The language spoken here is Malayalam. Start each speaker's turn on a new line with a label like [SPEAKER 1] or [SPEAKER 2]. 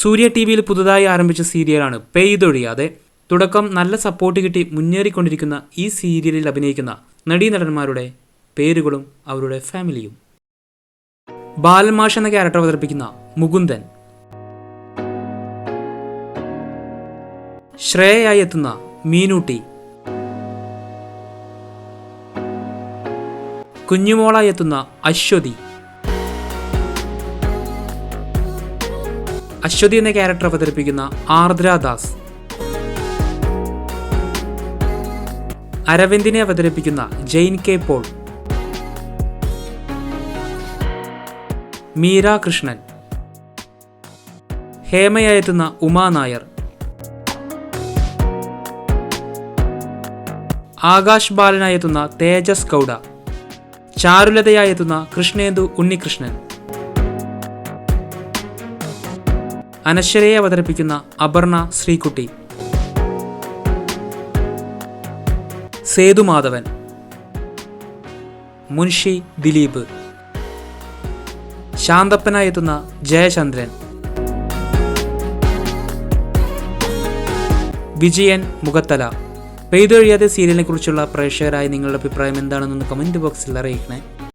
[SPEAKER 1] സൂര്യ ടി വിയിൽ പുതുതായി ആരംഭിച്ച സീരിയലാണ് പെയ്തൊഴിയാതെ. തുടക്കം നല്ല സപ്പോർട്ട് കിട്ടി മുന്നേറിക്കൊണ്ടിരിക്കുന്ന ഈ സീരിയലിൽ അഭിനയിക്കുന്ന നടീനടന്മാരുടെ പേരുകളും അവരുടെ ഫാമിലിയും. ബാലമാഷ് എന്ന ക്യാരക്ടർ അവതരിപ്പിക്കുന്ന മുകുന്ദൻ. ശ്രേയായി എത്തുന്ന മീനൂട്ടി. കുഞ്ഞുമോളായി എത്തുന്ന അശ്വതി. അശ്വതി എന്ന ക്യാരക്ടർ അവതരിപ്പിക്കുന്ന ആർദ്ര ദാസ്. അരവിന്ദിനെ അവതരിപ്പിക്കുന്ന ജെയിൻ കെ പോൾ. മീര കൃഷ്ണൻ. ഹേമയായെത്തുന്ന ഉമാ നായർ. ആകാശ് ബാലനായെത്തുന്ന തേജസ് ഗൗഡ. ചാരുലതയായെത്തുന്ന കൃഷ്ണേന്ദു ഉണ്ണികൃഷ്ണൻ. അനശ്വരയെ അവതരിപ്പിക്കുന്ന അപർണ ശ്രീകുട്ടി. സേതുമാധവൻ. മുൻഷി ദിലീപ്. ശാന്തപ്പനായി എത്തുന്ന ജയചന്ദ്രൻ. വിജയൻ മുഖത്തല. പെയ്തൊഴിയാതെ സീരിയലിനെ കുറിച്ചുള്ള പ്രേക്ഷകരായി നിങ്ങളുടെ അഭിപ്രായം എന്താണെന്നൊന്ന് കമന്റ് ബോക്സിൽ അറിയിക്കണേ.